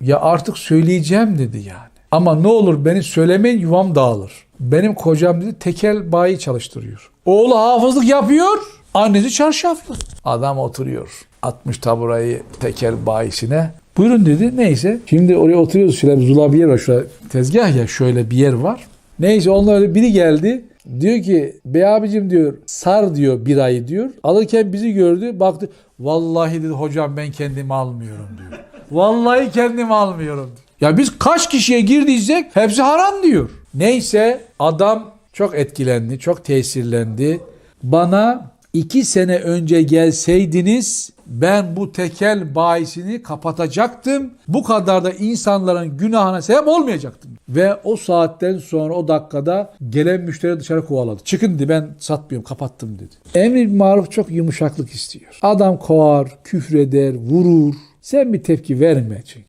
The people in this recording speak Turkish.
Ya artık söyleyeceğim dedi yani. Ama ne olur beni söylemeyin yuvam dağılır. Benim kocam dedi tekel bayi çalıştırıyor. Oğlu hafızlık yapıyor. Annesi çarşaflı. Adam oturuyor. Atmış taburayı tekel bayisine. Buyurun dedi. Neyse. Şimdi oraya oturuyoruz. Şöyle bir zula bir yer var. Şöyle tezgah ya şöyle bir yer var. Neyse onlar öyle biri geldi. Diyor ki bey abicim diyor sar diyor bir ayı diyor. Alırken bizi gördü baktı. Vallahi dedi hocam ben kendimi almıyorum diyor. Vallahi kendimi almıyorum. Ya biz kaç kişiye girdiysek hepsi haram diyor. Neyse adam çok etkilendi, çok tesirlendi. Bana iki sene önce gelseydiniz ben bu tekel bahisini kapatacaktım. Bu kadar da insanların günahına sebep olmayacaktım. Ve o saatten sonra o dakikada gelen müşteri dışarı kovaladı. Çıkın dedi ben satmıyorum kapattım dedi. Emir maruf çok yumuşaklık istiyor. Adam kovar, küfreder, vurur. Sen bir tepki verme çünkü.